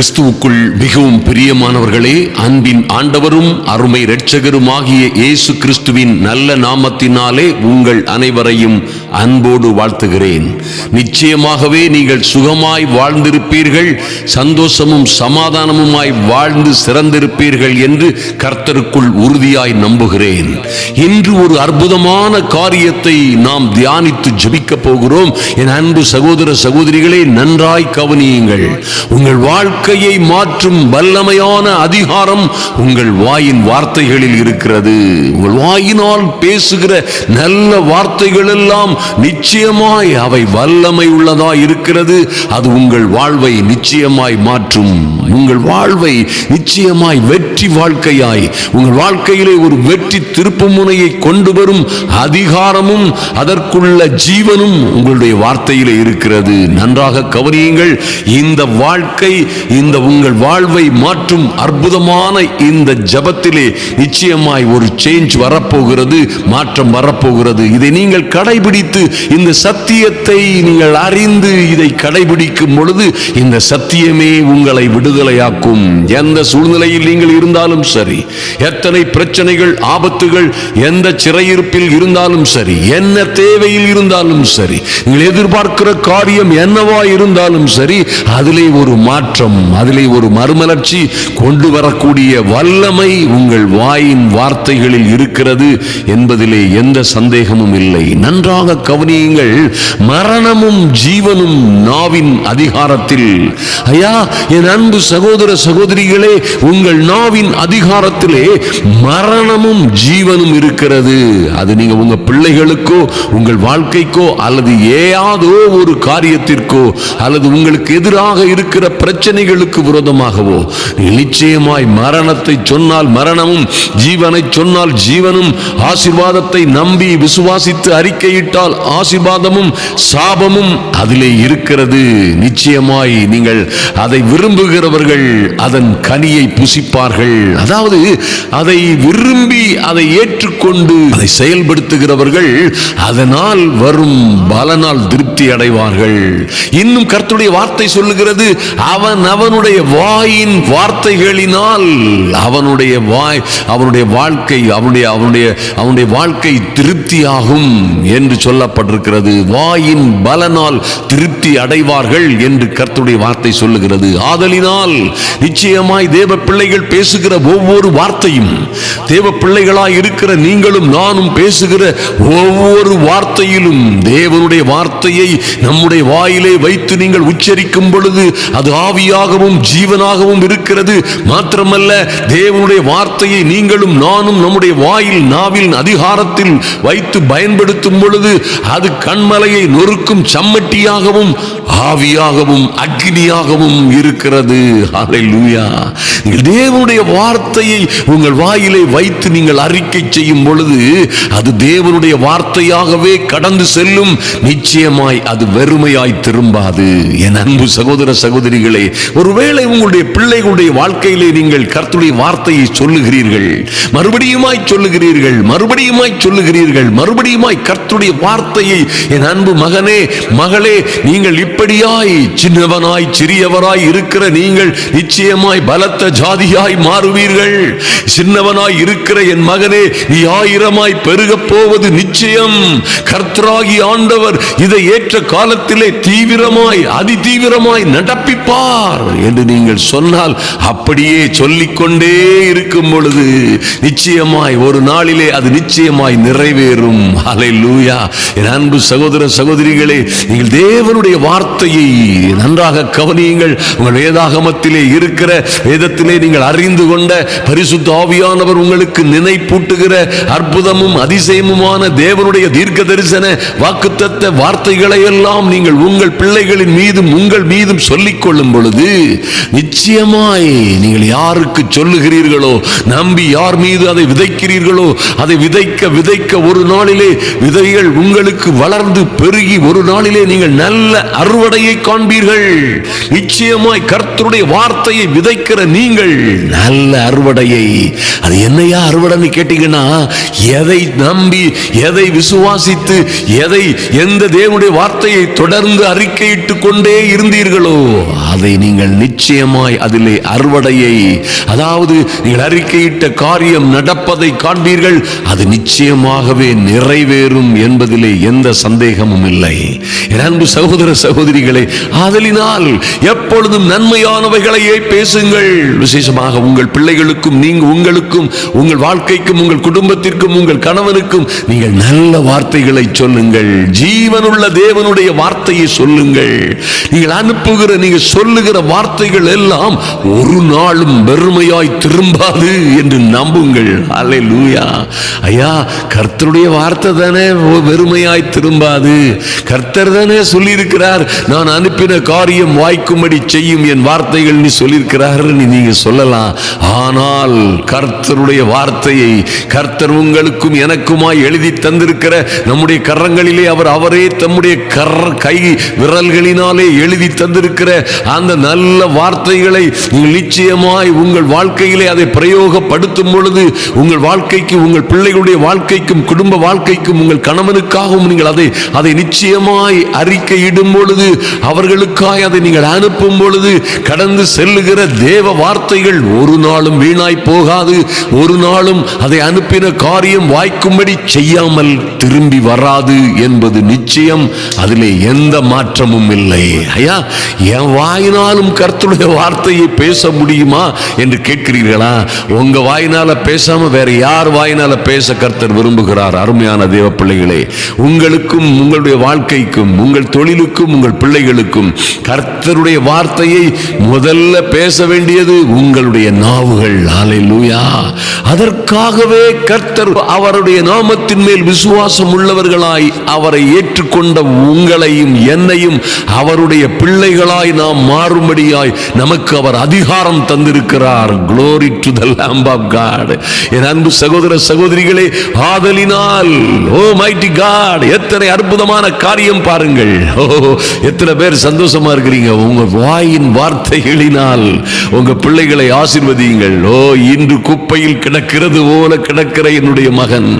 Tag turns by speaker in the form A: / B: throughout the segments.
A: கிறிஸ்துவுக்குள் மிகவும் பிரியமானவர்களே அன்பின் ஆண்டவரும் அருமை இரட்சகருமாகிய இயேசு கிறிஸ்துவின் நல்ல நாமத்தினாலே உங்கள் அனைவரையும் அன்போடு வாழ்த்துகிறேன். நிச்சயமாகவே நீங்கள் சுகமாய் வாழ்ந்திருப்பீர்கள் சந்தோஷமும் சமாதானமுமாய் வாழ்ந்து சிறந்திருப்பீர்கள் என்று கர்த்தருக்குள் உறுதியாய் நம்புகிறேன். இன்று ஒரு அற்புதமான காரியத்தை நாம் தியானித்து ஜபிக்கப் போகிறோம். என் அன்பு சகோதர சகோதரிகளே நன்றாய் கவனியுங்கள். உங்கள் வாழ்க்கையை மாற்றும் வல்லமையான அதிகாரம் உங்கள் வாயின் வார்த்தைகளில் இருக்கிறது. உங்கள் வாயினால் பேசுகிற நல்ல வார்த்தைகள் எல்லாம் நிச்சயமாய் அவை வல்லமை உள்ளதா இருக்கிறது. அது உங்கள் வாழ்வை நிச்சயமாய் மாற்றும். உங்கள் வாழ்வை நிச்சயமாய் வெற்றி வாழ்க்கையாய். உங்கள் வாழ்க்கையிலே ஒரு வெற்றி திருப்பு முனையை கொண்டு வரும் அதிகாரமும் அதற்குள்ள ஜீவனும் உங்களுடைய வார்த்தையிலே இருக்கிறது. நன்றாக கவனியுங்கள் இந்த வாழ்க்கை இந்த உங்கள் வாழ்வை மாற்றும் அற்புதமான இந்த ஜபத்திலே நிச்சயமாய் ஒரு சேஞ்ச் வரப்போகிறது மாற்றம் வரப்போகிறது. இதை நீங்கள் கடைபிடித்து இந்த சத்தியத்தை நீங்கள் அறிந்து இதை கடைபிடிக்கும் பொழுது இந்த சத்தியமே உங்களை விடுதலையாக்கும். எந்த சூழ்நிலையில் நீங்கள் இருந்தாலும் சரி எத்தனை பிரச்சனைகள் ஆபத்துகள் எந்த சிறையிருப்பில் இருந்தாலும் சரி என்ன தேவையில் இருந்தாலும் சரி நீங்கள் எதிர்பார்க்கிற காரியம் என்னவா இருந்தாலும் சரி அதிலே ஒரு மாற்றம் அதிலே ஒரு மறுமலர்ச்சி கொண்டு வரக்கூடிய வல்லமை உங்கள் வாயின் வார்த்தைகளில் இருக்கிறது என்பதிலே எந்த சந்தேகமும் இல்லை. நன்றாக கவனியுங்கள் மரணமும் ஜீவனும் நாவின் அதிகாரத்தில். ஐயா என் அன்பு சகோதர சகோதரிகளே உங்கள் நாவின் அதிகாரத்திலே மரணமும் ஜீவனும் இருக்கிறது. அது நீங்க உங்க பிள்ளைகளுக்கோ உங்கள் வாழ்க்கைக்கோ அல்லது ஏதோ ஒரு காரியத்திற்கோ அல்லது உங்களுக்கு எதிராக இருக்கிற பிரச்சனைகளுக்கு விரோதமாகவோ நிச்சயமாய் மரணத்தை சொன்னால் மரணமும் ஜீவனை சொன்னால் ஜீவனும் ஆசீர்வாதத்தை நம்பி விசுவாசித்து அறிக்கையிட்டால் ஆசீர்வாதமும் சாபமும் அதிலே இருக்கிறது. நிச்சயமாய் நீங்கள் அதை விரும்புகிறவர்கள் அதன் கனியை புசிப்பார்கள். அதாவது அதை விரும்பி அதை ஏற்றுக்கொண்டு அதை செயல்படுத்துகிறவர்கள் அதனால் வரும் பலனால் திருப்தி அடைவார்கள். இன்னும் கர்த்தருடைய வார்த்தை சொல்லுகிறது அவன் அவனுடைய வாயின் வார்த்தைகளினால் அவனுடைய வாய் அவனுடைய வாழ்க்கை அவனுடைய அவனுடைய அவனுடைய வாழ்க்கை திருப்தியாகும் என்று சொல்லப்பட்டிருக்கிறது. வாயின் பலனால் திருப்தி அடைவார்கள் என்று கர்த்துடைய வார்த்தை சொல்லுகிறது. ஆதலினால் நிச்சயமாய் தேவ பிள்ளைகள் பேசுகிற ஒவ்வொரு வார்த்தையும் தேவ பிள்ளைகளாய் இருக்கிற நீங்களும் நானும் பேசுகிற ஒவ்வொரு வார்த்தையிலும் தேவனுடைய வார்த்தையை நம்முடைய வாயிலே வைத்து நீங்கள் உச்சரிக்கும் பொழுது அது ஆவியாகவும் ஜீவனாகவும் இருக்கிறது. மாத்திரமல்ல தேவனுடைய வார்த்தையை நீங்களும் நானும் நம்முடைய வாயில் நாவில் அதிகாரத்தில் வைத்து பயன்படுத்தும் பொழுது அது கண்மலையை நொறுக்கும் சம்மட்டியாகவும் ஆவியாகவும் அக்னியாகவும் இருக்கிறது. தேவனுடைய வார்த்தையை உங்கள் வாயிலே வைத்து நீங்கள் அறிக்கை செய்யும் பொழுது அது தேவனுடைய வார்த்தையாகவே கடந்து செல்லும். நிச்சயமாய் அது வெறுமையாய் திரும்பாது. என் அன்பு சகோதர சகோதரிகள் பாருங்களே ஒருவேளை உங்களுடைய பிள்ளைகளுடைய வாழ்க்கையிலே நீங்கள் கர்த்துடைய வார்த்தையை சொல்லுகிறீர்கள் மறுபடியுமாய் சொல்லுகிறீர்கள் மறுபடியுமாய் சொல்லுகிறீர்கள் மறுபடியுமாய் கர்த்துடைய வார்த்தையை என் அன்பு மகனே மகளே நீங்கள் இப்படியாய் சின்னவனாய் சிறியவராய் இருக்கிற நீங்கள் நிச்சயமாய் பலத்த ஜாதியாய் மாறுவீர்கள். சின்னவனாய் இருக்கிற என் மகனே நீ ஆயிரமாய் பெருக போவது நிச்சயம். கர்த்தராகி ஆண்டவர் இதை ஏற்ற காலத்திலே தீவிரமாய் அதி தீவிரமாய் நடப்பிப்பார் என்று நீங்கள் சொன்னால் அப்படியே சொல்லிக்கொண்டே இருக்கும் பொழுது நிச்சயமாய் ஒரு நாளிலே அது நிச்சயமாய் நிறைவேறும். ஹalleluya என் அன்பு சகோதர சகோதரிகளே நீங்கள் தேவனுடைய வார்த்தையை நன்றாக கவனியுங்கள். உங்கள் வேதாகமத்திலே இருக்கிற வேதத்திலே நீங்கள் அறிந்து கொண்ட பரிசுத்த ஆவியானவர் உங்களுக்கு நினைப்பூட்டுகிற அற்புதமும் அதிசயமுமான தேவனுடைய தீர்க்க தரிசன வாக்குத்தத்த வார்த்தைகளை எல்லாம் நீங்கள் உங்கள் பிள்ளைகளின் மீதும் உங்கள் மீதும் சொல்லிக் பொழுது நிச்சயமாய் நீங்கள் யாருக்கு சொல்லுகிறீர்களோ நம்பி யார் மீது அதை விதைக்கிறீர்களோ அதை விதைக்க விதைக்க ஒரு நாளிலே விதைகள் உங்களுக்கு வளர்ந்து பெருகி ஒரு நாளிலே நீங்கள் நல்ல அறுவடையை காண்பீர்கள். நிச்சயமாய் கர்த்தருடைய வார்த்தையை விதைக்கிற நீங்கள் நல்ல அறுவடையை. அது என்னையா அறுவடைன்னு கேட்டீங்கன்னா எதை நம்பி எதை விசுவாசித்து எதை எந்த தேவனுடைய வார்த்தையை தொடர்ந்து அறிக்கையிட்டு கொண்டே இருந்தீர்களோ அதை நீங்கள் நிச்சயமாய் அதிலே அறுவடையை அதாவது நீங்கள் அறிக்கையிட்ட காரியம் நடப்பதை காண்பீர்கள் அது நிச்சயமாகவே நிறைவேறும் என்பதிலே எந்த சந்தேகமும் இல்லை. அன்பு சகோதர சகோதரிகளே ஆதலினால் எப்பொழுதும் நன்மையானவைகளையே பேசுங்கள். விசேஷமாக உங்கள் பிள்ளைகளுக்கும் நீங்க உங்களுக்கும் உங்கள் வாழ்க்கைக்கும் உங்கள் குடும்பத்திற்கும் உங்கள் கணவனுக்கும் நீங்கள் நல்ல வார்த்தைகளை சொல்லுங்கள். ஜீவனுள்ள தேவனுடைய வார்த்தையை சொல்லுங்கள். நீங்கள் அனுப்புகிற நீங்க சொல்லுகிற வார்த்தைகள் எல்லாம் ஒரு நாளும் வெறுமையாய் திரும்பாது என்று நம்புங்கள். அலை லூயா ஐயா கர்த்தருடைய வார்த்தை தானே வெறுமையாய் திரும்பாது. கர்த்தர் தானே சொல்லியிருக்கிறார் நான் அனுப்பின காரியம் வாய்க்கும்படி செய்யும் என் வார்த்தைகள் நீ சொல்லியிருக்கிறார் நீங்க சொல்லலாம். ஆனால் கர்த்தருடைய வார்த்தையை கர்த்தர் உங்களுக்கும் எனக்குமாய் எழுதி தந்திருக்கிற நம்முடைய கரங்களிலே அவர் அவரே தம்முடைய கர கை விரல்களினாலே எழுதி தந்திருக்கிற அந்த நல்ல வார்த்தைகளை நீங்கள் நிச்சயமாய் உங்கள் வாழ்க்கையிலே அதை பிரயோகப்படுத்தும் பொழுது உங்கள் வாழ்க்கைக்கு உங்கள் பிள்ளைகளுடைய வாழ்க்கைக்கும் குடும்ப வாழ்க்கைக்கும் உங்கள் கணவனுக்காகவும் நீங்கள் அதை அதை நிச்சயமாய் அறிக்கையிடும் பொழுது அவர்களுக்காய் அதை நீங்கள் அனுப்பும் பொழுது கடந்து செல்லுகிற தேவ வார்த்தைகள் ஒரு நாளும் வீணாய் போகாது. ஒரு நாளும் அதை அனுப்பின காரியம் வாய்க்கும்படி செய்யாமல் திரும்பி வராது என்பது நிச்சயம். அதிலே எந்த மாற்றமும் இல்லை. ஐயா என் வாயினாலும் கர்த்தருடைய வார்த்தையை பேச முடியுமா என்று கேட்கிறீர்களா? உங்க வாயினால பேசாம வேற யார் வாயினால பேச கர்த்தர் விரும்புகிறார்? அருமையான தேவ பிள்ளைகளே உங்களுக்கும் உங்களுடைய வாழ்க்கைக்கும் உங்கள் தொழிலுக்கும் உங்கள் பிள்ளைகளுக்கும் கர்த்தருடைய வார்த்தையை முதல்ல பேச வேண்டியது உங்களுடைய நாவுகள். ஹalleluya அதற்காகவே கர்த்தர் அவருடைய நாமத்தின் மேல் விசுவாசம் உள்ளவர்களாய் அவரை ஏற்றுக்கொண்ட உங்களையும் என்னையும் அவருடைய பிள்ளைகளாய் நாம் மாறும்படியாய் நமக்கு அவர் அதிகாரம் தந்திருக்கிறார். Glory to the lamb of God என் அன்பு சகோதர சகோதரிகளே ஆதலினால் ஓ மைட்டி காட் எத்தனை அற்புதமான காரியம் பாருங்கள். ஓ எத்தனை பேர் சந்தோஷமா இருக்கிறீங்க. உங்க வாயின் வார்த்தைகளினால் உங்க பிள்ளைகளை ஆசிர்வதியுங்கள். ஓ இன்று குப்பையில் கிடக்கிறது போல கிடக்கிற என்னுடைய மகன்.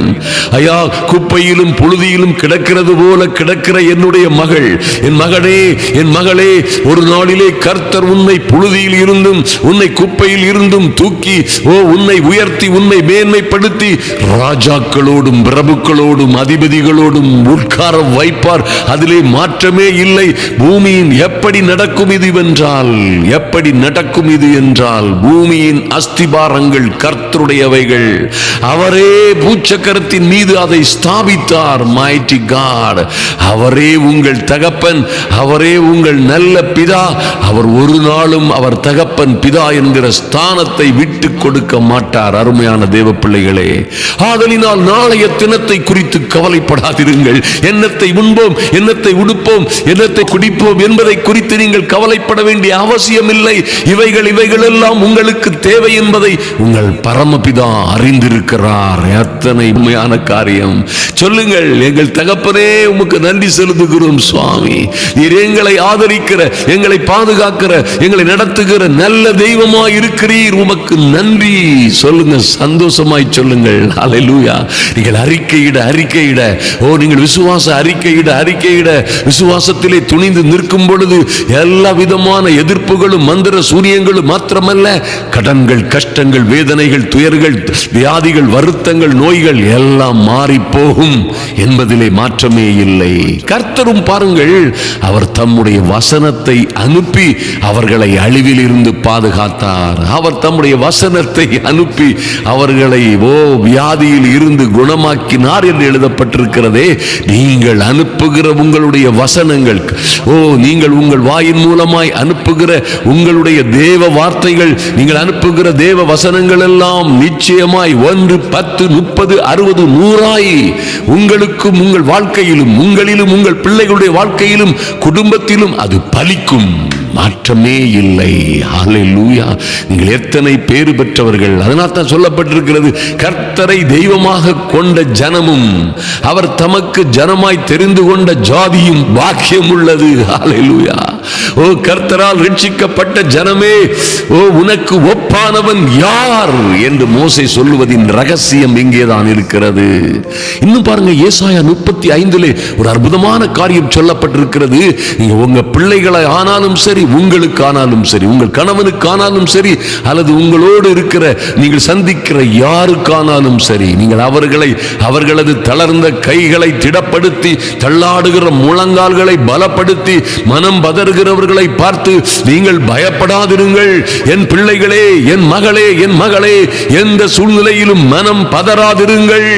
A: ஐயா குப்பையிலும் புழுதியிலும் கிடக்கிறது போல கிடக்கிற என்னுடைய மகள். என் மகனே என் மகளே ஒரு நாளில் கர்த்தர் உன்னை புழுதியில் இருந்தும் உன்னை குப்பையில் இருந்தும் தூக்கி ஓ உன்னை உயர்த்தி உன்னை மேன்மைப்படுத்தி ராஜாக்களோடும் பிரபுக்களோடும் அதிபதிகளோடும் உட்கார வைப்பார். அதிலே மாற்றமே இல்லை. பூமியின் எப்படி நடக்கும் இது என்றால் எப்படி நடக்கும் இது என்றால் பூமியின் அஸ்திபாரங்கள் கர்த்தருடையவைகள். அவரே பூச்சக்கரத்தின் மீது அதை ஸ்தாபித்தார் மைட்டி காட் அவரே உங்கள் தகப்பன் அவரே உங்கள் நல்ல பிதா. அவர் ஒரு நாளும் அவர் தகப்பன் பிதா என்கிற ஸ்தானத்தை விட்டு கொடுக்க மாட்டார் அருமையான தேவ பிள்ளைகளே ஆதலினால் நாளைய தினத்தை குறித்து கவலைப்படாதிருங்கள். என்னத்தை உண்போம் என்னத்தை உடுப்போம் என்னத்தை குடிப்போம் என்பதை குறித்து நீங்கள் கவலைப்பட வேண்டிய அவசியம் இல்லை இவைகள் இவைகள் எல்லாம் உங்களுக்கு தேவை என்பதை உங்கள் பரமபிதா அறிந்திருக்கிறார். எத்தனை உண்மையான காரியம். சொல்லுங்கள் எங்கள் தகப்பனே உமக்கு நன்றி செலுத்துகிறோம் சுவாமி. நீர் எங்களை ஆதரிக்கிற எங்களை பாதுகாக்கிற எங்களை நடத்துகிற நல்ல தெய்வமா இருக்கிறீர். உமக்கு நன்றி. சொல்லுங்க சந்தோஷமாய் சொல்லுங்கள். அல்லேலூயா நீங்கள் அறிக்கையிட அறிக்கையிட. ஓ நீங்கள் விசுவாச அறிக்கையிட அறிக்கையிட. விசுவாசத்திலே துணிந்து நிற்கும் பொழுது எல்லா விதமான எதிர்ப்புகளும் மந்திர சூரியங்களும் மாத்திரமல்ல. கடன்கள் கஷ்டங்கள் வேதனைகள் துயர்கள் வியாதிகள் வருத்தங்கள் நோய்கள் எல்லாம் மாறி போகும் என்பதிலே மாற்றமே இல்லை. கர்த்தரும் பாருங்கள் அவர் தம்முடைய வசனத்தை அனுப்பி அவர்களை அழிவில் இருந்து பாதுகாத்தார். அவர் தம்முடைய வசனத்தை அனுப்பி அவர்களை ஓ வியாதியில் இருந்து குணமாக்கினார் என்று எழுதப்பட்டிருக்கிறதே. நீங்கள் அனுப்புகிற உங்களுடைய வசனங்கள் ஓ நீங்கள் உங்கள் வாயின் மூலமாய் அனுப்புகிற உங்களுடைய தேவ வார்த்தைகள் நீங்கள் அனுப்புகிற தேவ வசனங்கள் எல்லாம் நிச்சயமாய் ஒன்று பத்து முப்பது அறுபது நூறாய். உங்களுக்கும் உங்கள் வாழ்க்கையிலும் உங்களிலும் உங்கள் பிள்ளைகளுடைய வாழ்க்கையிலும் குடும்பத்திலும் அது பலிக்கும். மாற்றமே இல்லை. ஹalleluya நீங்கள் எத்தனை பேறு பெற்றவர்கள்? அதனால் தான் சொல்லப்பட்டிருக்கிறது கர்த்தரை தெய்வமாக கொண்ட ஜனமும் அவர் தமக்கு ஜனமாய் தெரிந்து கொண்ட ஜாதியும் பாக்கியம் உள்ளது. லூயா ஓ கர்த்தரால் ரட்சிக்கப்பட்ட ஜனமே ஓ உனக்கு ஒப்பானவன் யார் என்று மோசை சொல்லுவதின் ரகசியம் இங்கேதான் இருக்கிறது. இன்னும் பாருங்க ஏசாயா முப்பத்தி ஐந்திலே ஒரு அற்புதமான காரியம் சொல்லப்பட்டிருக்கிறது. நீங்க உங்க பிள்ளைகளை ஆனாலும் சரி உங்களுக்கு ஆனாலும் சரி உங்கள் கணவனுக்கு ஆனாலும் சரி அல்லது உங்களோடு இருக்கிற நீங்கள் சந்திக்கிற யாருக்கானாலும் சரி நீங்கள் அவர்களை அவர்களது தளர்ந்த கைகளை திடப்படுத்தி தள்ளாடுகிற முழங்கால்களை பலப்படுத்தி மனம் வருகிறவர்களை பார்த்து நீங்கள் பயப்படாதிருங்கள். என் பிள்ளைகளே என் மகளே என் மகளே எந்த சூழ்நிலையிலும் மனம் பதறாதிருங்கள்.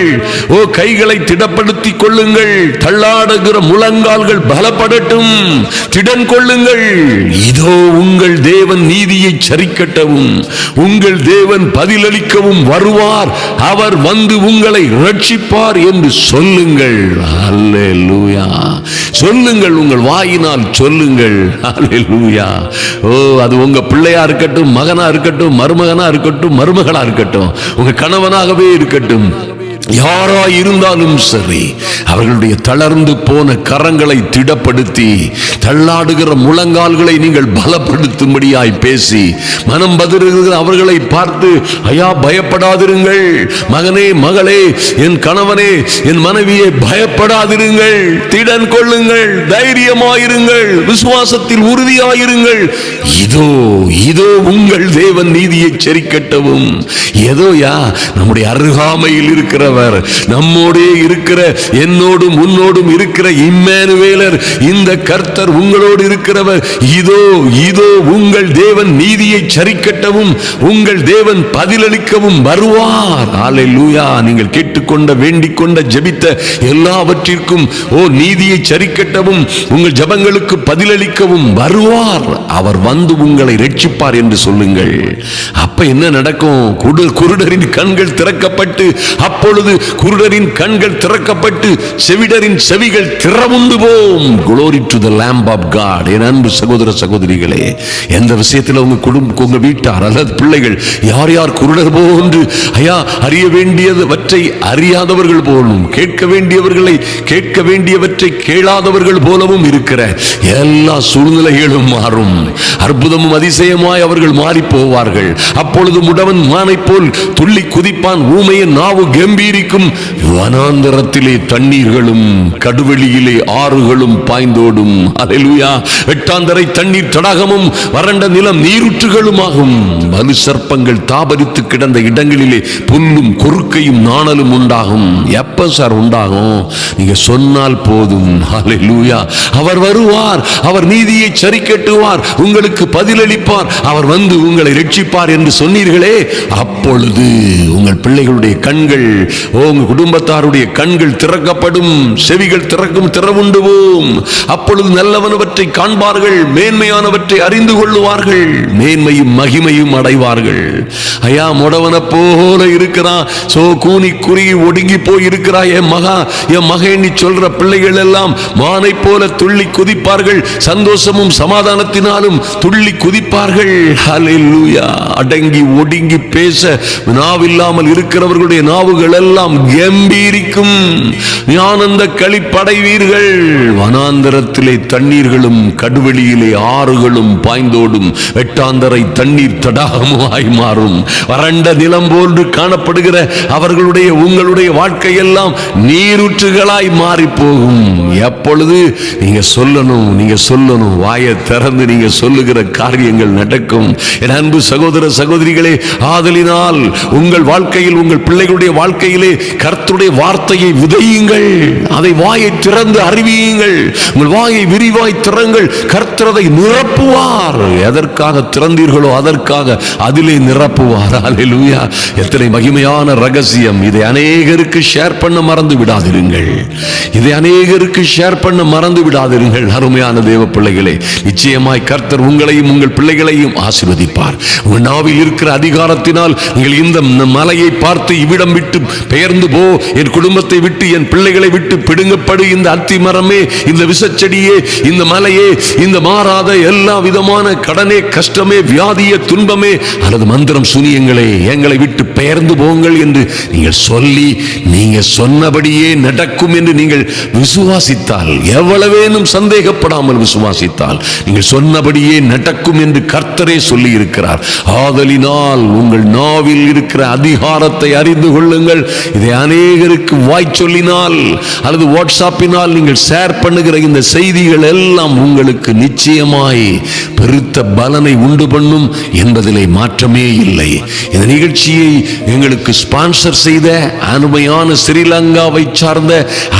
A: ஓ கைகளை திடப்படுத்திக் கொள்ளுங்கள். தள்ளாடுகிற முழங்கால்கள் பலப்படட்டும். திடன் கொள்ளுங்கள். இதோ உங்கள் தேவன் நீதியை சரிக்கட்டவும் உங்கள் தேவன் பதிலளிக்கவும் வருவார். அவர் வந்து உங்களை ரட்சிப்பார் என்று சொல்லுங்கள். சொல்லுங்கள் உங்கள் வாயினால் சொல்லுங்கள். ஓ அது உங்க பிள்ளையா இருக்கட்டும் மகனா இருக்கட்டும் மருமகனா இருக்கட்டும் மருமகளா இருக்கட்டும். உங்க கணவனாகவே இருக்கட்டும். யாரா இருந்தாலும் சரி அவர்களுடைய தளர்ந்து போன கரங்களை திடப்படுத்தி தள்ளாடுகிற முழங்கால்களை நீங்கள் பலப்படுத்தும்படியாய் பேசி மனம் பதிருகிற அவர்களை பார்த்து ஐயா பயப்படாதிருங்கள். மகனே மகளே என் கணவனே என் மனைவியை பயப்படாதிருங்கள். திடன் கொள்ளுங்கள். தைரியமாயிருங்கள். விசுவாசத்தில் உறுதியாயிருங்கள். இதோ இதோ உங்கள் தேவன் நீதியை ஏதோ ஏதோயா நம்முடைய அருகாமையில் இருக்கிற இருக்கிறவர் நம்மோடே இருக்கிற என்னோடும் உன்னோடும் இருக்கிற இம்மேனுவேலர் இந்த கர்த்தர் உங்களோடு இருக்கிறவர். இதோ இதோ உங்கள் தேவன் நீதியை சரிக்கட்டவும் உங்கள் தேவன் பதிலளிக்கவும் வருவார். அல்லேலூயா நீங்கள் கேட்டுக்கொண்ட வேண்டிக் கொண்ட ஜெபித்த எல்லாவற்றிற்கும் ஓ நீதியை சரிக்கட்டவும் உங்கள் ஜபங்களுக்கு பதிலளிக்கவும் வருவார். அவர் வந்து உங்களை ரட்சிப்பார் என்று சொல்லுங்கள். அப்ப என்ன நடக்கும்? குருடரின் கண்கள் திறக்கப்பட்டு அப்பொழுது குருடரின் கண்கள் திறக்கப்பட்டு செவிடரின் செவிகள் திறமுண்டு போம். Glory to the lamb of God என் அன்பு சகோதர சகோதரிகளே எந்த விஷயத்தில் உங்க குடும்ப உங்க வீட்டார் அல்லது பிள்ளைகள் யார் யார் குருடர் போன்று ஐயா அறிய வேண்டியவற்றை அறியாதவர்கள் போலும் கேட்க வேண்டியவர்களை கேட்க வேண்டியவற்றை கேளாதவர்கள் போலவும் இருக்கிற எல்லா சூழ்நிலைகளும் மாறும். அற்புதமும் அதிசயமாய் அவர்கள் மாறி போவார்கள். அப்பொழுது முடவன் மானை போல் துள்ளி குதிப்பான். ஊமையின் நாவு கம்பீர் இருக்கும் வனாந்தரத்திலே தண்ணீர்களும் கடுவெளியிலே ஆறுகளும் பாய்ந்தோடும். அல்லேலூயா வெட்டாந்தரை தண்ணீர் தடாகமும் வறண்ட நிலம் நீருற்றுகளுமாகும். வலு சர்ப்பங்கள் தாபரித்து கிடந்த இடங்களிலே புல்லும் கொறுக்கையும் நாணலும் உண்டாகும். எப்ப சார் உண்டாகும்? நீங்க சொன்னால் போதும். அல்லேலூயா அவர் வருவார். அவர் நீதியை சரி கட்டுவார் உங்களுக்கு பதிலளிப்பார். அவர் வந்து உங்களை ரட்சிப்பார் என்று சொன்னீர்களே. அப்பொழுது உங்கள் பிள்ளைகளுடைய கண்கள் உங்க குடும்பத்தாருடைய கண்கள் திறக்கப்படும் செவிகள் திறக்கும் திறவுண்டுவோம் அப்பொழுது நல்லவனவற்றை காண்பார்கள் மேன்மையானவற்றை அறிந்து கொள்ளுவார்கள். மேன்மையும் மகிமையும் அடைவார்கள். ஐயா முடவனை போல இருக்கிறான் சோ கூனி குறுகி ஒடுங்கி போய் இருக்கிறா என் மகா என் மகன் நீ சொல்ற பிள்ளைகள் எல்லாம் மானை போல துள்ளி குதிப்பார்கள். சந்தோஷமும் சமாதானத்தினாலும் துள்ளி குதிப்பார்கள். ஹலெல்லூயா அடங்கி ஒடுங்கி பேச நாவில்லாமல் இருக்கிறவர்களுடைய நாவுகள் எல்லாம் கம்பீரிக்கும். ஞானந்த களிப்படைவீர்கள். வனாந்தரத்திலே தண்ணீர்களும் கடுவெளியிலே ஆறுகளும் பாய்ந்தோடும் வெட்டாந்தரை தண்ணீர் தடாகமாய் மாறும். வறண்ட நிலம் போன்று காணப்படுகிற அவர்களுடைய உங்களுடைய வாழ்க்கையெல்லாம் நீரூற்றுகளாய் மாறி போகும் எப்பொழுது நீங்க சொல்லணும் நீங்க சொல்லணும் வாயை திறந்து நீங்க சொல்லுகிற காரியங்கள் நடக்கும். என் அன்பு சகோதர சகோதரிகளே ஆதலினால் உங்கள் வாழ்க்கையில் உங்கள் பிள்ளைகளுடைய வாழ்க்கையிலே கர்த்தருடைய வார்த்தையை விதையுங்கள். அதை வாயை திறந்து அறிவியுங்கள். உங்கள் வாயை விரிவாய் திறங்கள். கர்த்தரதை நிரப்புவார். எதற்காக திறந்தீர்களோ அதற்காக அதிலே நிரப்புவார். அல்லேலூயா எத்தனை மகிமையான ரகசியம். இதை அநேகருக்கு ஷேர் பண்ண மறந்து விடாதிருங்கள். இதை அநேகருக்கு ஷேர் பண்ண மறந்து விடாதிருங்கள் அருமையான தேவ பிள்ளைகளே. நிச்சயமாய் கர்த்தர் உங்களையும் உங்கள் பிள்ளைகளையும் ஆசிர்வதிப்பார். உங்கள் நாவில் இருக்கிற அதிகாரத்தினால் நீங்கள் இந்த மலையை பார்த்து இவ்விடம் விட்டு பெயர்ந்து போ. என் குடும்பத்தை விட்டு என் பிள்ளைகளை விட்டு பிடுங்கப்படு. இந்த அத்தி மரமே இந்த விஷச்செடியே இந்த மலையே இந்த மாறாத எல்லா விதமான கடனே கஷ்டமே வியாதிய துன்பமே அல்லது மந்திரம் சுனியங்களே எங்களை விட்டு பெயர்ந்து போங்கள் என்று நீங்கள் சொல்லி நீங்க சொன்னபடியே நடக்கும் என்று நீங்கள் விசுவாசித்தால் எவ்வளவேனும் சந்தேகப்படாமல் விசுவாசித்தால் நீங்கள் சொன்னபடியே நடக்கும் என்று கர்த்தரே சொல்லி இருக்கிறார் ஆதலினால் உங்கள் நாவில் இருக்கிற அதிகாரத்தை அறிந்து கொள்ளுங்கள். இதை அநேகருக்கு வாய் சொல்லினால் அல்லது வாட்ஸ்அப்பினால் நீங்கள் ஷேர் பண்ணுகிற இந்த செய்திகள் எல்லாம் உங்களுக்கு நிச்சயமாய் பெருத்த பலனை உண்டு பண்ணும் என்பதிலே மாற்றமே இல்லை. இந்த நிகழ்ச்சியை எங்களுக்கு ஸ்பான்சர் செய்த அருமையான ஸ்ரீலங்காவை சார்ந்த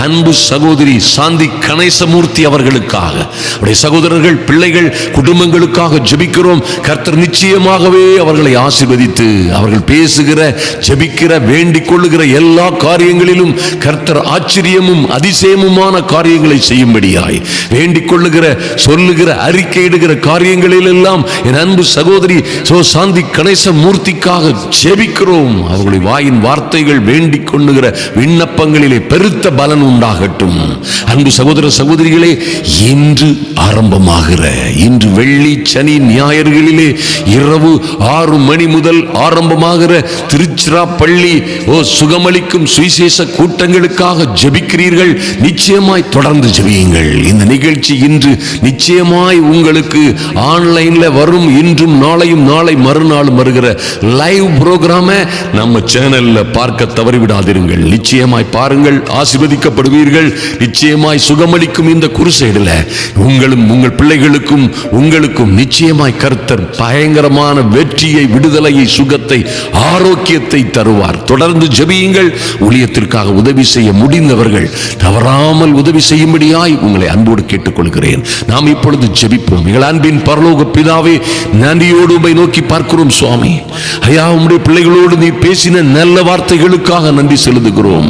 A: அன்பு சகோதரி சாந்தி கணேசமூர்த்தி அவர்களுக்காக. அவருடைய சகோதரர்கள் பிள்ளைகள் குடும்பங்களுக்காக ஜபிக்கிறோம். கர்த்தர் நிச்சயமாகவே அவர்களை ஆசிர்வதித்து அவர்கள் பேசுகிற ஜபிக்கிற வேண்டிக் கொள்ளுகிற எல்லா காரியங்களிலும் கர்த்தர் ஆச்சரியமும் அதிசயமுமான காரியங்களை செய்யும்படியாய். வேண்டிக் கொள்ளுகிற சொல்லுகிற அறிக்கையிடுகிற செய்கிற காரியங்களில் எல்லாம் என் அன்பு சகோதரி சோ சாந்தி கணேச மூர்த்திக்காக செபிக்கிறோம் அவர்களுடைய வாயின் வார்த்தைகள் வேண்டிக் கொள்ளுகிற விண்ணப்பங்களிலே பெருத்த பலன் உண்டாகட்டும். அன்பு சகோதர சகோதரிகளே இன்று ஆரம்பமாகிற இன்று வெள்ளி சனி ஞாயிறுகளிலே இரவு ஆறு மணி முதல் ஆரம்பமாகிற திருச்சிராப்பள்ளி ஓ சுகமளிக்கும் சுவிசேஷ கூட்டங்களுக்காக ஜபிக்கிறீர்கள் நிச்சயமாய் தொடர்ந்து ஜபியுங்கள். இந்த நிகழ்ச்சி இன்று நிச்சயமாய் உங்களுக்கு ஆன்லைனில் வரும் இன்றும் நாளையும் நாளை மறுநாளும் வருகிற லைவ் ப்ரோக்ராமை நம்ம சேனலில் பார்க்க தவறிவிடாதிருங்கள். நிச்சயமாய் பாருங்கள் ஆசிர்வதிக்கப்படுவீர்கள். நிச்சயமாய் சுகமளிக்கும் இந்த குருசைடில் உங்களும் உங்கள் பிள்ளைகளுக்கும் உங்களுக்கும் நிச்சயமாய் கர்த்தர் பயங்கரமான வெற்றியை விடுதலையை சுகத்தை ஆரோக்கியத்தை தருவார். தொடர்ந்து ஜபியுங்கள். ஊழியத்திற்காக உதவி செய்ய முடிந்தவர்கள் தவறாமல் உதவி செய்யும்படியாய் உங்களை அன்போடு கேட்டுக்கொள்கிறேன். நாம் இப்பொழுது ஜபிப்போம். எங்கள் அன்பின் பரலோக பிதாவே நன்றியோடு உண்மை நோக்கி பார்க்கிறோம் சுவாமி. ஐயா உம்முடைய பிள்ளைகளோடு நீ பேசின நல்ல வார்த்தைகளுக்காக நன்றி செலுத்துகிறோம்.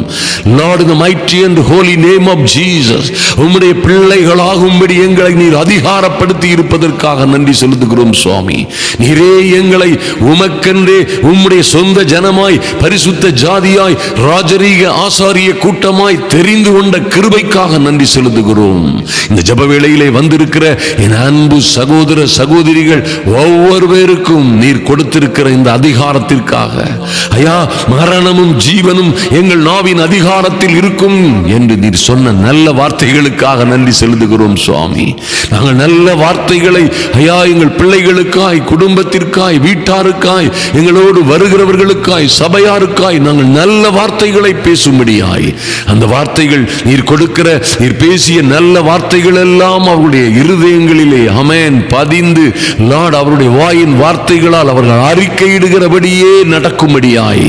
A: லார்ட் இந்த mighty and holy name of Jesus உம்முடைய பிள்ளைகளாகும்படி எங்களை நீர் அதிகாரப்படுத்தி இருப்பதற்காக நன்றி செலுத்துகிறோம் சுவாமி. நீரே எங்களை உமக்கென்றே உம்முடைய சொந்த ஜனமாய் பரிசுத்த ஜாதியாய் ராஜரீக ஆசாரிய கூட்டமாய் தெரிந்து கொண்ட கிருபைக்காக நன்றி செலுத்துகிறோம். இந்த ஜப வேளையிலே வந்திருக்கிற என் அன்பு சகோதர சகோதரிகள் ஒவ்வொருவருக்கும் நீர் கொடுத்திருக்கிற இந்த அதிகாரத்திற்காக. ஐயா மரணமும் ஜீவனும் எங்கள் நாவின் அதிகாரத்தில் இருக்கும் என்று நீர் சொன்ன நல்ல வார்த்தைகளுக்காக நன்றி செலுத்துகிறோம் சுவாமி. நாங்கள் நல்ல வார்த்தைகளை ஐயா எங்கள் பிள்ளைகளுக்காய் குடும்பத்திற்காய் வீட்டாருக்காய் எங்களோடு வருகிறவர்களுக்காய் சபையாருக்காய் நாங்கள் நல்ல வார்த்தைகளை பேசும்படியாய். அந்த வார்த்தைகள் நீர் கொடுக்கிற நீர் பேசிய நல்ல வார்த்தைகள் எல்லாம் அவருடைய இருதயங்களிலே அமேன் பதிந்து லார்ட் அவருடைய வாயின் வார்த்தைகளால் அவர்கள் அறிக்கையிடுகிறபடியே நடக்கும்படியாய்?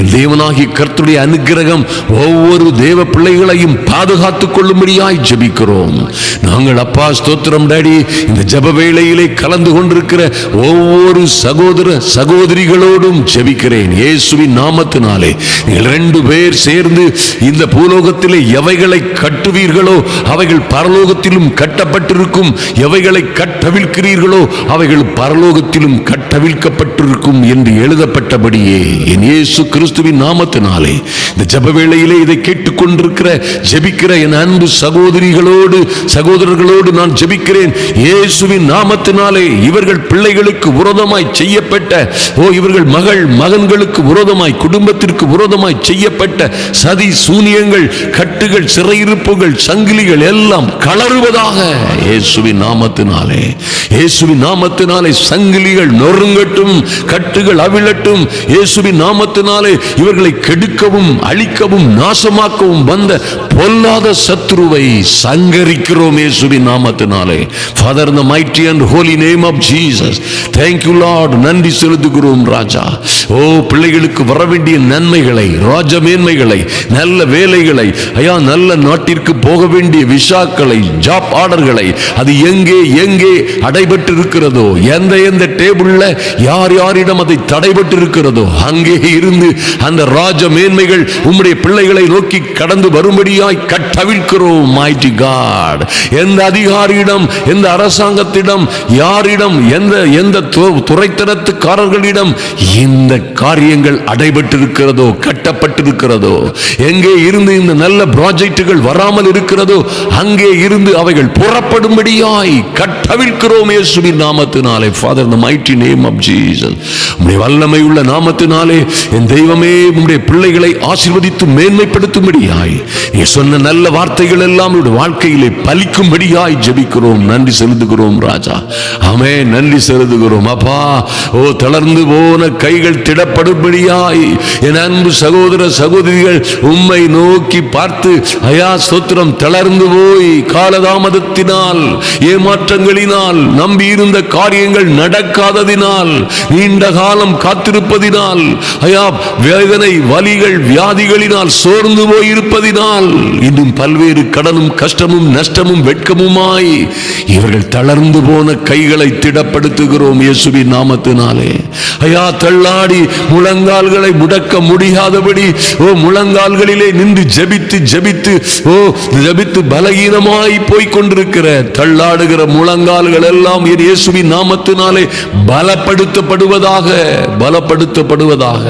A: என் தேவனாகி கர்த்துடைய அனுகிரகம் ஒவ்வொரு தேவ பிள்ளைகளையும் பாதுகாத்துக் கொள்ளும்படியாய் ஜபிக்கிறோம். நாங்கள் அப்பா ஸ்தோத்திரம் டாடி இந்த ஜப வேளையிலே கலந்து கொண்டிருக்கிற ஒவ்வொரு சகோதர சகோதரிகளோடும் ஜபிக்கிறேன். இயேசுவின் நாமத்தினாலே நீங்கள் ரெண்டு பேர் சேர்ந்து இந்த பூலோகத்திலே எவைகளை கட்டுவீர்களோ அவைகள் பரலோகத்திலும் கட்டப்பட்டிருக்கும் எவைகளை கட்ட கட்டவிழ்க்கிறீர்களோ? அவைகள் பரலோகத்திலும் கட்டவிழ்க்கப்பட்டிருக்கும் என்று எழுதப்பட்டபடியே என் இயேசு கிறிஸ்துவின் நாமத்தினாலே இந்த ஜப வேளையிலே இதை கேட்டுக்கொண்டிருக்கிற ஜபிக்கிற என் அன்பு சகோதரிகளோடு சகோதரர்களோடு நான் ஜபிக்கிறேன். இயேசுவின் நாமத்தினாலே இவர்கள் பிள்ளைகளுக்கு விரோதமாய் செய்யப்பட்ட ஓ இவர்கள் மகள் மகன்களுக்கு விரோதமாய் குடும்பத்திற்கு விரோதமாய் செய்யப்பட்ட சதி சூனியங்கள் கட்டுகள் சிறையிருப்புகள் சங்கிலிகள் எல்லாம் கலருவதாக இயேசுவின் நாமத்தினாலே இயேசுவின் நாமத்தினாலே சங்கிலிகள் நொறுங்கட்டும் கட்டுகள் அவிழட்டும். இயேசுவின் நாமத்தினாலே இவர்களை கெடுக்கவும் அழிக்கவும் நாசமாக்கவும் வந்த பொல்லாத சத்ருவை சங்கரிக்கிறோம் இயேசுவின் நாமத்தினாலே. Father the mighty and holy name of Jesus thank you Lord நன்றி செலுத்துகிறோம் ராஜா. ஓ பிள்ளைகளுக்கு வர வேண்டிய நன்மைகளை ராஜ மேன்மைகளை நல்ல வேலைகளை ஐயா நல்ல நாட்டிற்கு போக வேண்டிய விசாக்களை ஜாப் ஆர்டர்களை அது எங்கே எங்கே எங்கே அடைபட்டிருக்கிறதோ எந்த எந்த டேபிள்ல யார் யாரிடம் அதை தடைபட்டிருக்கிறதோ அங்கே இருந்து அந்த ராஜ மேன்மைகள் உம்முடைய பிள்ளைகளை நோக்கி கடந்து வரும்படியாய் கட்டவிழ்க்கிறோம் மாய்டி காட் எந்த அதிகாரியிடம் எந்த அரசாங்கத்திடம் யாரிடம் எந்த எந்த துறைத்தனத்துக்காரர்களிடம் இந்த காரியங்கள் அடைபட்டிருக்கிறதோ கட்டப்பட்ட கட்டப்பட்டிருக்கிறதோ எங்கே இருந்து இந்த நல்ல ப்ராஜெக்டுகள் வராமல் இருக்கிறதோ? அங்கே இருந்து அவைகள் புறப்படும்படியாய் கட்டவிழ்க்கிறோம் இயேசுவின் நாமத்தினாலே. Father the mighty name of Jesus உம்முடைய வல்லமை உள்ள நாமத்தினாலே என் தெய்வமே உம்முடைய பிள்ளைகளை ஆசீர்வதித்து மேன்மைப்படுத்தும்படியாய். நீ சொன்ன நல்ல வார்த்தைகள் எல்லாம் உடைய வாழ்க்கையிலே பலிக்கும்படியாய் ஜெபிக்கிறோம். நன்றி செலுத்துகிறோம் ராஜா. ஆமே நன்றி செலுத்துகிறோம். அப்பா ஓ தளர்ந்து போன கைகள் திடப்படும்படியாய் என் அன்பு சகோதர சகோதரிகள் உம்மை நோக்கி பார்த்து அயா ஸ்தோத்திரம் தளர்ந்து போய் காலதாமதத்தினால் ஏமாற்றங்களினால் நம்பியிருந்த காரியங்கள் நடக்காததினால் நீண்ட காலம் காத்திருப்பதினால் அயா வேதனை வலிகள் வியாதிகளினால் சோர்ந்து போயிருப்பதினால் இன்னும் பல்வேறு கடனும் கஷ்டமும் நஷ்டமும் வெட்கமுமாய் இவர்கள் தளர்ந்து போன கைகளை திடப்படுத்துகிறோம் இயேசுவின் நாமத்தினாலே. ஐயா தள்ளாடி முழங்கால்களை முடக்க முடியாதபடி ஓ முழங்கால்களிலே நின்று ஜபித்து ஜபித்து ஓ ஜபித்து பலகீனமாய் போய் கொண்டிருக்கிற தள்ளாடுகிற முழங்கால்கள் எல்லாம் என் இயேசுவின் நாமத்தினாலே பலப்படுத்தப்படுவதாக பலப்படுத்தப்படுவதாக.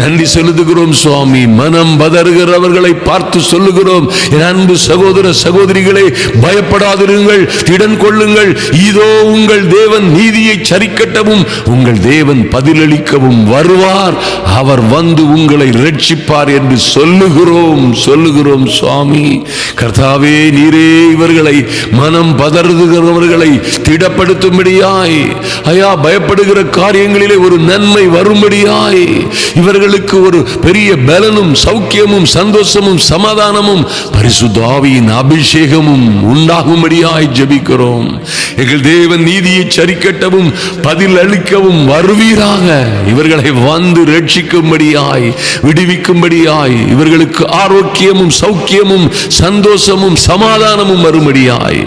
A: நன்றி செலுத்துகிறோம் சுவாமி. மனம் பதறுகிறவர்களை பார்த்து சொல்லுகிறோம். என் அன்பு சகோதர சகோதரிகளை பயப்படாதிருங்கள் திடன் கொள்ளுங்கள். இதோ உங்கள் தேவன் நீதியை சரிக்கட்டவும் உங்கள் தேவன் பதிலளிக்கவும் வருவார். அவர் வந்து உங்களை ரட்சிப்பார் என்று சொல்லுகிறோம். சொல்லுகிறோம் சுவாமி. கர்த்தாவே நீரே இவர்களை மனம் பதறுகிறவர்களை திடப்படுத்தும்படியாய். ஐயா பயப்படுகிற காரியங்களிலே ஒரு நன்மை வரும்படியாய். இவர்களுக்கு ஒரு பெரிய பலனும் சௌக்கியமும் சந்தோஷமும் சமாதானமும் பரிசுத்தாவியின் அபிஷேகமும் உண்டாகும்படியாய் ஜபிக்கிறோம். எங்கள் தேவன் நீதியை சரிக்கட்டவும் பதில் அளிக்கவும் வருவி நீராக இவர்களை வந்து ரட்சிக்கும்படியாய் விடுவிக்கும்படியாய் இவர்களுக்கு ஆரோக்கியமும் சௌக்கியமும் சந்தோஷமும் சமாதானமும் வரும்படியாய்.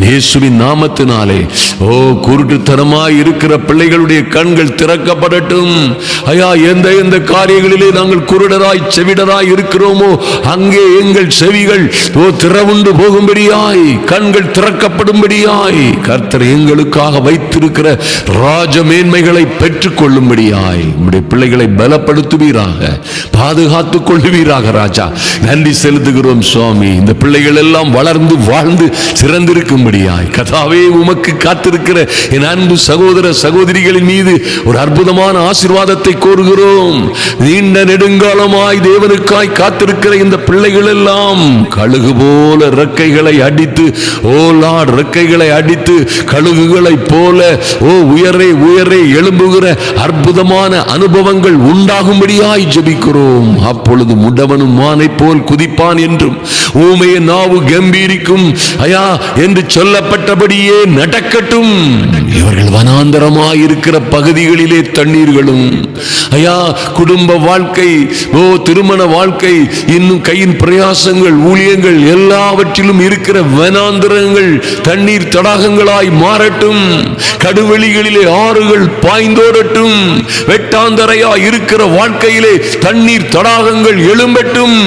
A: இயேசுவின் நாமத்தினாலே ஓ குருட்டுத்தனமாய் இருக்கிற பிள்ளைகளுடைய கண்கள் திறக்கப்படட்டும். ஐயா எந்த எந்த காரியங்களிலே நாங்கள் குருடராய் செவிடராய் இருக்கிறோமோ அங்கே எங்கள் செவிகள் ஓ திறவுண்டு போகும்படியாய் கண்கள் திறக்கப்படும்படியாய் கர்த்தர் எங்களுக்காக வைத்திருக்கிற ராஜ மேன்மைகளை பெற்றுக் கொள்ளும்படியாய் உம்முடைய பிள்ளைகளை பலப்படுத்துவீராக பாதுகாத்துக் கொள்ளுவீராக ராஜா. நன்றி செலுத்துகிறோம் சுவாமி. இந்த பிள்ளைகள் எல்லாம் வளர்ந்து வாழ்ந்து சிறந்திருக்கும்படியாய். கதாவே உமக்கு காத்திருக்கிற என் அன்பு சகோதர சகோதரிகளின் மீது ஒரு அற்புதமான ஆசீர்வாதத்தை கோருகிறோம். நீண்ட நெடுங்காலமாய் தேவனுக்காய் காத்திருக்கிற இந்த பிள்ளைகள் எல்லாம் கழுகு போல ரெக்கைகளை அடித்து ஓலா ரெக்கைகளை அடித்து கழுகுகளைப் போல ஓ உயரே உயரே எழும்புகிற அற்புதமான அனுபவங்கள் உண்டாகும்படியாய் ஜபிக்கிறோம். அப்பொழுது முடவனும் மானை போல் குதிப்பான் என்றும் ஊமைய நாவு கம்பீரிக்கும் ஐயா என்று சொல்லப்பட்டபடியே நடக்கட்டும். இவர்கள் வனாந்தரமாய் இருக்கிற பகுதிகளிலே தண்ணீர்களும் ஐயா குடும்ப வாழ்க்கை ஓ திருமண வாழ்க்கை இன்னும் கையின் பிரயாசங்கள் ஊழியங்கள் எல்லாவற்றிலும் இருக்கிற வனாந்தரங்கள் தண்ணீர் தடாகங்களாய் மாறட்டும். கடுவெளிகளிலே ஆறுகள் எழும்பட்டும் வெட்டாந்தரையா இருக்கிற வாழ்க்கையிலே தண்ணீர் தடாகங்கள் எழும்பட்டும்.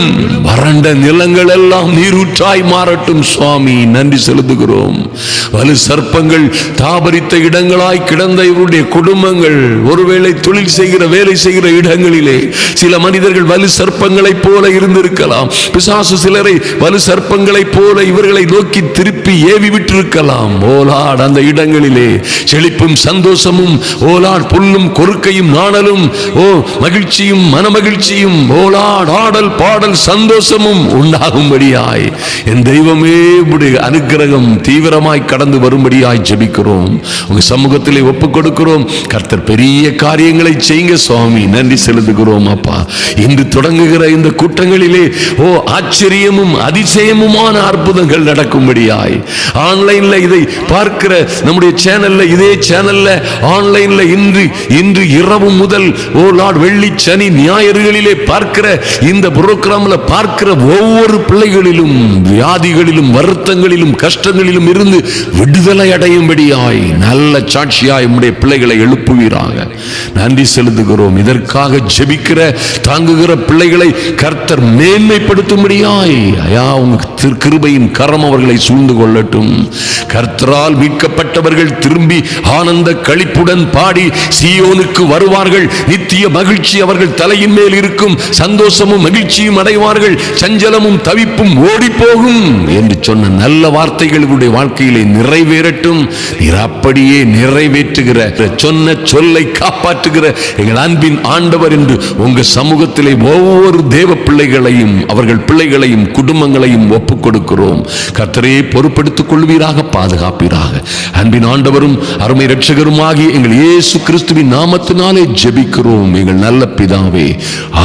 A: வறண்ட நிலங்கள் எல்லாம் நீரூற்றாய் மாறட்டும் சுவாமி. நன்றி செலுத்துகிறோம். வலு சர்ப்பங்கள் தாபரித்த இடங்களாய் கிடந்த இவருடைய குடும்பங்கள் ஒருவேளை தொழில் செய்கிற வேலை செய்கிற இடங்களிலே சில மனிதர்கள் வலு சர்ப்பங்களைப் போல இருந்திருக்கலாம். பிசாசு சிலரை வலு சர்ப்பங்களைப் போல இவர்களை நோக்கி திருப்பி ஏவி விட்டிருக்கலாம். ஓலாட் அந்த இடங்களிலே செழிப்பும் சந்தோஷமும் ஓலாட் புல்லும் கொறுக்கையும் நாணலும் ஓ மகிழ்ச்சியும் மனமகிழ்ச்சியும் ஓலாட் ஆடல் பாடல் சந்தோஷமும் உண்டாகும்படியாய் என் தெய்வமே உடைய அனுக்கிரகம் தீவிரமாய் கடந்து வரும்படியாய் ஜெபிக்கிறோம். உங்க சமூகத்திலே ஒப்புக் கொடுக்கிறோம் கர்த்தர் பெரிய காரியங்களை செய்யுங்க சுவாமி. நன்றி செலுத்துகிறோம் அப்பா. இன்று தொடங்குகிற இந்த கூட்டங்களிலே ஓ ஆச்சரியமும் அதிசயமுமான அற்புதங்கள் நடக்கும்படியாய். ஆன்லைன்ல இதை பார்க்கிற நம்முடைய சேனல்ல இதே சேனல்ல ஆன்லைன்ல இன்று இன்று இரவு முதல் ஓ லார்ட் வெள்ளி சனி ஞாயிறுகளிலே பார்க்கிற இந்த புரோகிராம்ல பார்க்கிற ஒவ்வொரு பிள்ளைகளிலும் வியாதிகளிலும் வருத்தங்களிலும் கஷ்டங்களிலும் இருந்து விடுதலை அடையும்படியாய் நல்ல சாட்சியாய் உம்முடைய பிள்ளைகளை எழுப்புவீராக. நன்றி செலுத்துகிறோம். இதற்காக ஜெபிக்கிற தாங்குகிற பிள்ளைகளை கர்த்தர் மேன்மைப்படுத்தும்படியாய் ஐயா உங்களுக்கு திரு- கிருபையின் கரம் அவர்களை சூழ்ந்து கொள்ளட்டும். கர்த்தரால் மீட்கப்பட்டவர்கள் திரும்பி ஆனந்த களிப்புடன் பாடி சியோனுக்கு வருவார்கள். நித்திய மகிழ்ச்சி அவர்கள் தலையின் மேல் இருக்கும். சந்தோஷமும் மகிழ்ச்சியும் அடைவார்கள். சஞ்சலமும் தவிப்பும் ஓடி போகும் என்று சொன்ன நல்ல வார்த்தைகள் இவருடைய வாழ்க்கையிலே நிறைவேறட்டும். நீர் அப்படியே நிறைவேற்றுகிற சொன்ன சொல்லை காப்பாற்றுகிற எங்கள் அன்பின் ஆண்டவர் என்று உங்க சமூகத்திலே ஒவ்வொரு தேவ பிள்ளைகளையும் அவர்கள் பிள்ளைகளையும் குடும்பங்களையும் ஒப்பு கொடுக்கிறோம். கர்த்தரே பொறுப்படுத்திக் கொள்வீராக பாதுகாப்பீராக. அன்பின் ஆண்டவரும் அருமை ரட்சகருமாகி எங்கள் இயேசு கிறிஸ்துவின் நாமத்தினாலே ஜெபிக்கிறோம் எங்கள் நல்ல பிதாவே.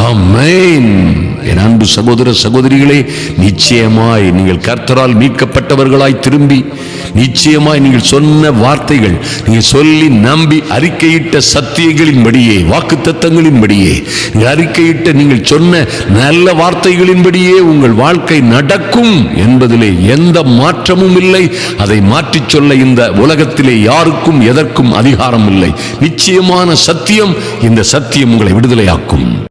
A: ஆமேன். என் அன்பு சகோதர சகோதரிகளே நிச்சயமாய் நீங்கள் கர்த்தரால் மீட்கப்பட்டவர்களாய் திரும்பி நிச்சயமாய் நீங்கள் சொன்ன வார்த்தைகள் நீங்கள் சொல்லி நம்பி அறிக்கையிட்ட சத்தியங்களின்படியே வாக்கு தத்தங்களின்படியே நீங்கள் அறிக்கையிட்ட நீங்கள் சொன்ன நல்ல வார்த்தைகளின்படியே உங்கள் வாழ்க்கை நடக்கும். என்பதிலே எந்த மாற்றமும் இல்லை. அதை மாற்றிச் சொல்ல இந்த உலகத்திலே யாருக்கும் எதற்கும் அதிகாரம் இல்லை நிச்சயமான சத்தியம் இந்த சத்தியம் உங்களை விடுதலையாக்கும்.